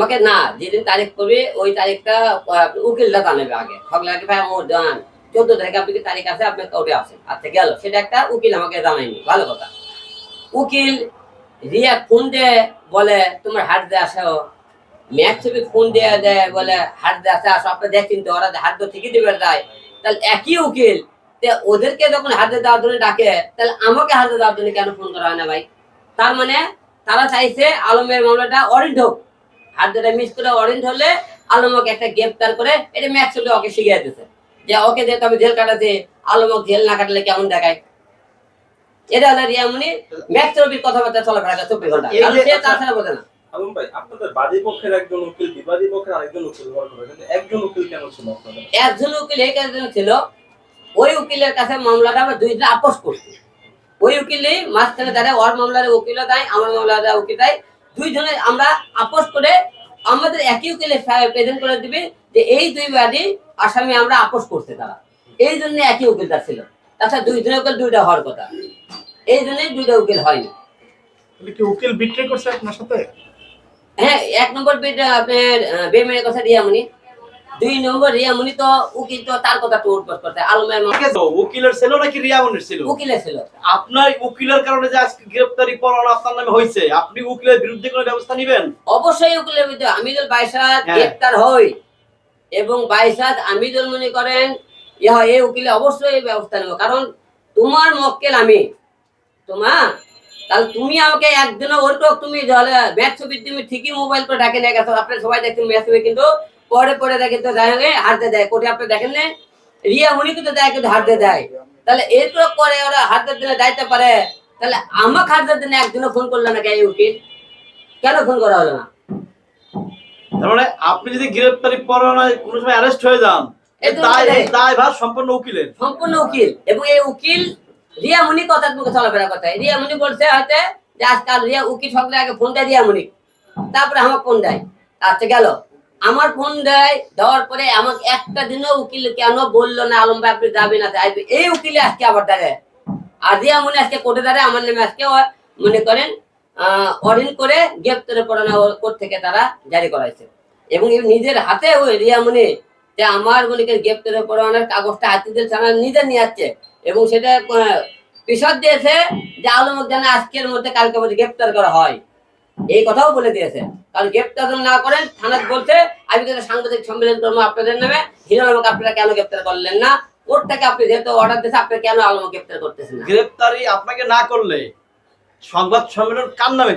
আমাকে না, যেদিন তারিখ করবে, ওই তারিখটা উকিলটা জানাবে আগে। সকলে ভাই আমার জানান। চোদ্দ তারিখে আপনি কি তারিখ আছে? আপনি কবে আসেন আচ্ছা গেল। সেটা একটা উকিল আমাকে জানায়নি। ভালো কথা। উকিল রিয়া ফোন দিয়ে, বলে, তোমার হাট দিয়ে আসো। ম্যাচ ছবি ফোন দিয়ে দেয়, বলে হাট দিয়ে আসে, আসো আপনার দেখছেন তো, ওরা হাত তো ঠিকই দেবে দেয় তাহলে একই উকিল ওদেরকে যখন হাতে দেওয়ার জন্য ডাকে, তাহলে আমাকে হাতে দেওয়ার জন্য কেন ফোন করা হয় না ভাই? তার মানে তারা চাইছে আলমের মামলাটা অরেঞ্জ হোক। হাতটা মিস করে অরেঞ্জ হলে আলমকে একটা গ্রেপ্তার করে এটা ম্যাচ ছবি ওকে শিখিয়ে দিতেছে যে ওকে যেহেতু আমি জেল কাটাতে আলমক জেল না কাটলে কেমন দেখায়? এটা হলো রিয়ামনি ম্যাচ কথাবার্তা চলাফেরা করে চব্বিশ ঘণ্টা। কারণ সে তাছাড়া বোঝে না। আলম ভাই আপনাদের বাদী পক্ষের একজন উকিল বিবাদী পক্ষের আরেকজন উকিল কিন্তু একজন উকিল কেন ছিল আপনাদের? একজন উকিল এই কাজের ছিল ওই উকিলের কাছে মামলাটা আমরা দুইটা আপোষ করছি। ওই উকিলই মাঝখানে দাঁড়ায় ওর মামলার উকিলও দেয় আমার মামলার উকিল দেয়। দুইজনে আমরা আপোষ করে আমাদের একই উকিলে প্রেজেন্ট করে দিবে যে এই দুই বাদী আসামি আমরা আপোষ করছে তারা। এই জন্য একই উকিলটা ছিল। তাছাড়া দুইজনে উকিল দুইটা হওয়ার কথা। এই জন্যই দুইটা উকিল হয়নি। কি উকিল বিক্রি করছে আপনার সাথে? হ্যাঁ এক নম্বর বেড আপনার বেমের কথা রিয়ামণি দুই নম্বর রিয়ামণি তো উকিল তো তার কথা তো উঠবস করতে আলমের উকিলের ছিল নাকি রিয়ামনের ছিল উকিলে ছিল আপনার উকিলের কারণে যে আজকে গ্রেফতারি পরোয়ানা আপনার নামে হয়েছে আপনি উকিলের বিরুদ্ধে কোনো ব্যবস্থা নেবেন? অবশ্যই উকিলের বিরুদ্ধে। হ্যাঁ। গ্রেপ্তার হই এবং বাইসাদ আমিদুল মনে করেন ইয়া এই উকিলে অবশ্যই ব্যবস্থা নেব। কারণ তোমার মক্কেল আমি। তোমার তাহলে তুমি আমাকে একদিনও ওরকম তুমি ম্যাচ ছবি তুমি ঠিকই মোবাইল করে ডাকে নিয়ে গেছো। আপনি সবাই দেখছেন ম্যাচ ছবি কিন্তু পরে পরে দেখে তো দেখে হারতে দেয় কোটি আপনি দেখেন না রিয়া মুনি কিন্তু দেয় কিন্তু হারতে দেয়। তাহলে এরকম করে ওরা হারতে দিলে দায়িত্ব পারে। তাহলে আমাকে হারতে দিনে একদিনও ফোন করল না কে উকিল? কেন ফোন করা হলো না? তার মানে আপনি যদি গ্রেফতারি পরোয়ানায় কোনো সময় অ্যারেস্ট হয়ে যান দায়। দায় সম্পূর্ণ উকিলের। সম্পূর্ণ উকিল। এবং এই উকিল রিয়া মুনি কথা চলাফেরা কথা রিয়া মুনি বলছে হয়তো যে আজকাল রিয়া উকিল সকলে আগে ফোন দেয় রিয়া মুনি। তারপরে আমার ফোন দেয়। আচ্ছা গেল। আমার ফোন দেয়, দেওয়ার পরে আমাকে একটা দিনও উকিল কেন বলল না? আলম ভাই, আপনি যাবেন না? আসবে এই উকিলে আজকে আবার দাঁড়ায়। রিয়া মুনি আজকে কোর্টে দাঁড়ায়। আমার নামে আজকে মনে করেন অরিন করে গ্রেপ্তারে পড়ানো কোর্ট থেকে তারা জারি করাইছে। এবং নিজের হাতে ওই রিয়া মুনি যে আমার মনে করেন গ্রেপ্তারে পড়ানোর কাগজটা হাতে দিয়ে থানা নিজে নিয়ে যাচ্ছে এবং সেটা পিছত দিয়েছে যে আলমক যেন আজকের মধ্যে কালকে মধ্যে গ্রেপ্তার করা হয়। এই কথাও বলে দিয়েছে। কারণ গ্রেপ্তার না করেন থানা বলছে কিন্তু সাংবাদিক সম্মেলন করব? আপনাদের নামে? হিরো আলমকে আপনারা কেন গ্রেপ্তার করলেন না? থেকে আপনি যেহেতু অর্ডার দিয়েছে আপনি কেন আলম গ্রেপ্তার করতেছেন গ্রেপ্তারি আপনাকে না করলে সংবাদ সম্মেলন কার নামে